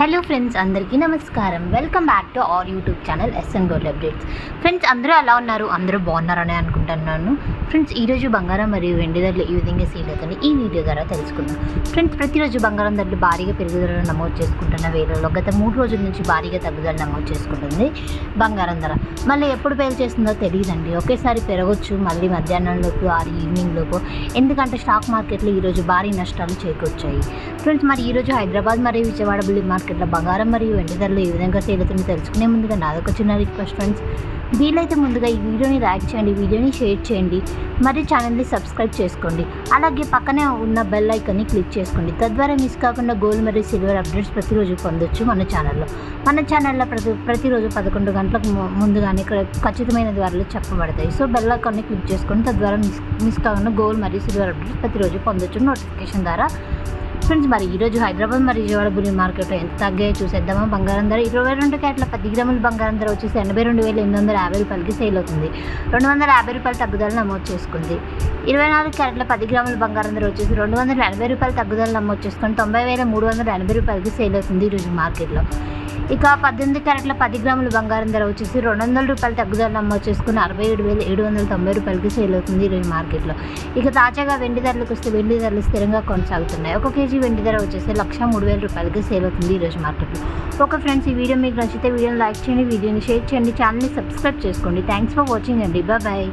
Hello friends అందరికీ నమస్కారం. Welcome back to our YouTube channel SN gold updates friends అందరూ ఎలా ఉన్నారు? అందరూ బాగున్నారని అనుకుంటున్నాను. ఫ్రెండ్స్ ఈరోజు బంగారం మరియు వెండి ధరలు ఈ విధంగా సీల్ అవుతుంది ఈ వీడియో ద్వారా తెలుసుకుందాం. ఫ్రెండ్స్ ప్రతిరోజు బంగారం ధరలు భారీగా పెరుగుదలను నమోదు చేసుకుంటున్న వేలలో గత మూడు రోజుల నుంచి భారీగా తగ్గుదల నమోదు చేసుకుంటుంది బంగారం ధర. మళ్ళీ ఎప్పుడు పేరు చేస్తుందో తెలియదండి. ఒకేసారి పెరగవచ్చు మళ్ళీ మధ్యాహ్నంలోపు ఆరు ఈవినింగ్ లోపు ఎందుకంటే స్టాక్ మార్కెట్లో ఈరోజు భారీ నష్టాలు చేకూర్చాయి. ఫ్రెండ్స్ మరి ఈరోజు హైదరాబాద్ మరియు విజయవాడ బిల్లి మార్కెట్లో బంగారం మరియు వెండి ధరలు ఏ విధంగా సేలుతుందో తెలుసుకునే ముందుగా నాదొక చిన్న రిక్వెస్ట్ ఫ్రెండ్స్ వీలైతే ముందుగా ఈ వీడియోని లైక్ చేయండి వీడియోని షేర్ చేయండి. మరియు ఛానల్ని సబ్స్క్రైబ్ చేసుకోండి. అలాగే పక్కనే ఉన్న బెల్ ఐకాన్ని క్లిక్ చేసుకోండి. తద్వారా మిస్ కాకుండా గోల్డ్ మరియు సిల్వర్ అప్డేట్స్ ప్రతిరోజు పొందొచ్చు మన ఛానల్లో మన ఛానల్లో ప్రతి ప్రతిరోజు పదకొండు గంటలకు ముందుగానే ఇక్కడ ఖచ్చితమైన ద్వారా చెప్పబడతాయి. సో బెల్ ఐకాన్ని క్లిక్ చేసుకొని తద్వారా మిస్ మిస్ కాకుండా గోల్డ్ మరియు సిల్వర్ అప్డేట్స్ ప్రతిరోజు పొందొచ్చు. నోటిఫికేషన్ ద్వారా ఫ్రెండ్స్ మరి ఈరోజు హైదరాబాద్ మరియు విజయవాడ గురి మార్కెట్లో ఎంత తగ్గాయో చూసేద్దామా? బంగారం ధర ఇరవై రెండు క్యాట్ల పది గ్రాముల బంగారం ధర వచ్చేసి ఎనభై రెండు వేల ఎనిమిది వందల యాభై రూపాయలకి సేల్ అవుతుంది. రెండు వందల యాభై రూపాయల తగ్గుదల నమోదు చేసుకుంది. ఇరవై నాలుగు క్యారెట్ల పది గ్రాముల బంగారం ధర వచ్చేసి రెండు వందల ఎనభై రూపాయల తగ్గుదల నమోదు చేసుకొని తొంభై వేల మూడు వందల ఎనభై రూపాయలకి సేల్ అవుతుంది ఈరోజు మార్కెట్లో. ఇక పద్దెనిమిది క్యారెట్ల పది గ్రాముల బంగారం ధర వచ్చేసి రెండు వందల రూపాయల తగ్గుదల నమోదు చేసుకుని అరవై ఏడు వేల ఏడు వందల తొంభై రూపాయలకి సేల్ అవుతుంది ఈరోజు మార్కెట్లో. ఇక తాజాగా వెండి ధరలకు వస్తే వెండి ధరలు స్థిరంగా కొనసాగుతున్నాయి. ఒక కేజీ వెండి ధర వచ్చేసి లక్ష మూడు వేల రూపాయలకి సేల్ అవుతుంది ఈరోజు మార్కెట్లో. ఓకే ఫ్రెండ్స్ ఈ వీడియో మీకు నచ్చితే వీడియోని లైక్ చేయండి వీడియోని షేర్ చేయండి ఛానల్ని సబ్స్క్రైబ్ చేసుకోండి. థ్యాంక్స్ ఫర్ వాచింగ్ అండి. బాయ్